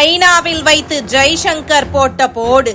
ஐநாவில் வைத்து ஜெய்சங்கர் போட்ட போடு.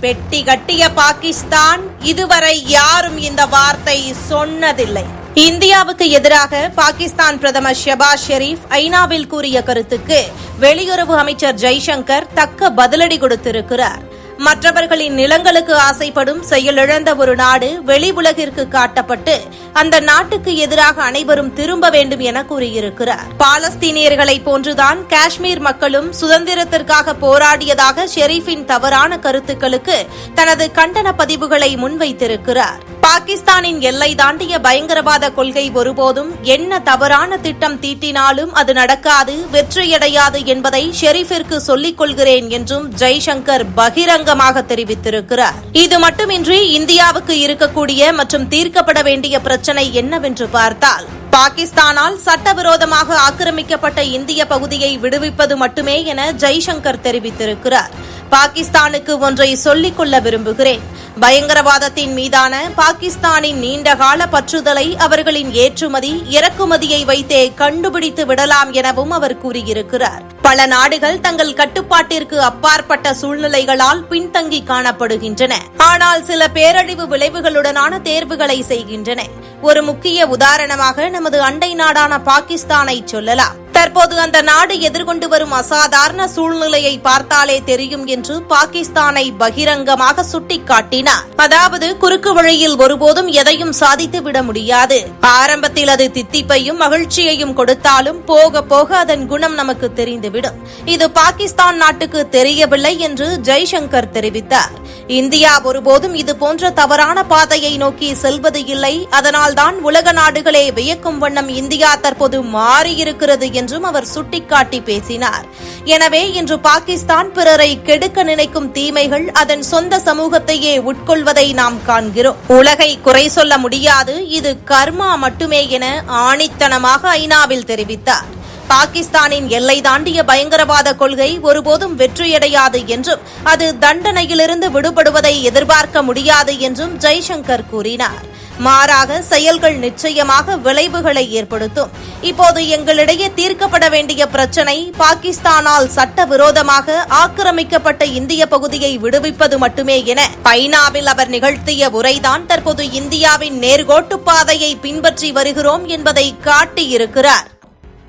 பெட்டி கட்டிய பாகிஸ்தான் இதுவரை யாரும் இந்த வார்த்தை சொன்னதில்லை. இந்தியாவுக்கு எதிராக பாகிஸ்தான் பிரதமர் ஷெபாஸ் ஷெரீப் ஐநாவில் கூறிய கருத்துக்கு வெளியுறவு அமைச்சர் ஜெய்சங்கர் தக்க பதிலடி கொடுத்திருக்கிறார். மற்றவர்களின் நிலங்களுக்கு ஆசைப்படும் செயலிழந்த ஒரு நாடு வெளி உலகிற்கு காட்டப்பட்டு அந்த நாட்டுக்கு எதிராக அனைவரும் திரும்ப வேண்டும் என கூறியிருக்கிறார். பாலஸ்தீனியர்களை போன்றுதான் காஷ்மீர் மக்களும் சுதந்திரத்திற்காக போராடியதாக ஷெரீஃபின் தவறான கருத்துக்களுக்கு தனது கண்டன பதிவுகளை முன்வைத்திருக்கிறார். பாகிஸ்தானின் எல்லை தாண்டிய பயங்கரவாத கொள்கை ஒருபோதும் என்ன தவறான திட்டம் தீட்டினாலும் அது நடக்காது வெற்றியடையாது என்பதை ஷெரீஃபிற்கு சொல்லிக் கொள்கிறேன் என்றும் ஜெய்சங்கர் பகிரங்கமாக தெரிவித்திருக்கிறார். இது மட்டுமின்றி இந்தியாவுக்கு இருக்கக்கூடிய மற்றும் தீர்க்கப்பட வேண்டிய பிரச்சனை என்னவென்று பார்த்தால் பாகிஸ்தானால் சட்டவிரோதமாக ஆக்கிரமிக்கப்பட்ட இந்திய பகுதியை விடுவிப்பது மட்டுமே என ஜெய்சங்கர் தெரிவித்திருக்கிறார். பாகிஸ்தானுக்கு ஒன்றை சொல்லிக் கொள்ள விரும்புகிறேன். பயங்கரவாதத்தின் மீதான பாகிஸ்தானின் நீண்டகால பற்றுதலை அவர்களின் ஏற்றுமதி இறக்குமதியை வைத்தே கண்டுபிடித்து விடலாம் எனவும் அவர் கூறியிருக்கிறார். பல நாடுகள் தங்கள் கட்டுப்பாட்டிற்கு அப்பாற்பட்ட சூழ்நிலைகளால் பின்தங்கி காணப்படுகின்றன. ஆனால் சில பேரழிவு விளைவுகளுடனான தேர்வுகளை செய்கின்றன. ஒரு முக்கிய உதாரணமாக நமது அண்டை நாடான பாகிஸ்தானை சொல்லலாம். தற்போது அந்த நாடு எதிர்கொண்டு வரும் அசாதாரண சூழ்நிலையை பார்த்தாலே தெரியும் என்று பாகிஸ்தானை பகிரங்கமாக சுட்டிக்காட்டினார். அதாவது குறுக்கு வழியில் ஒருபோதும் எதையும் சாதித்து விட முடியாது. ஆரம்பத்தில் அது தித்திப்பையும் மகிழ்ச்சியையும் கொடுத்தாலும் போக போக அதன் குணம் நமக்கு தெரிந்துவிடும். இது பாகிஸ்தான் நாட்டுக்கு தெரியவில்லை என்று ஜெய்சங்கர் தெரிவித்தார். இந்தியா ஒருபோதும் இது போன்ற தவறான பாதையை நோக்கி செல்வது இல்லை. அதனால்தான் உலக நாடுகளே வியக்கும் வண்ணம் இந்தியா தற்போது மாறியிருக்கிறது என்றும் அவர் சுட்டிக்காட்டி பேசினார். எனவே இன்று பாகிஸ்தான் பிறரை கெடுக்க நினைக்கும் தீமைகள் அதன் சொந்த சமூகத்தையே உட்கொள்வதை நாம் காண்கிறோம். உலகை குறை சொல்ல முடியாது இது கர்மா மட்டுமே என ஆணித்தனமாக ஐநாவில் தெரிவித்தார். பாகிஸ்தானின் எல்லை தாண்டிய பயங்கரவாத கொள்கை ஒருபோதும் வெற்றியடையாது என்றும் அது தண்டனையிலிருந்து விடுபடுவதை எதிர்பார்க்க முடியாது என்றும் ஜெய்சங்கர் கூறினார். மாறாக செயல்கள் நிச்சயமாக விளைவுகளை ஏற்படுத்தும். இப்போது எங்களிடையே தீர்க்கப்பட வேண்டிய பிரச்சினை பாகிஸ்தானால் சட்டவிரோதமாக ஆக்கிரமிக்கப்பட்ட இந்திய பகுதியை விடுவிப்பது மட்டுமே என பைனாவில் அவர் நிகழ்த்திய உரைதான் தற்போது இந்தியாவின் நேர்கோட்டு பாதையை பின்பற்றி வருகிறோம் என்பதை காட்டியிருக்கிறார்.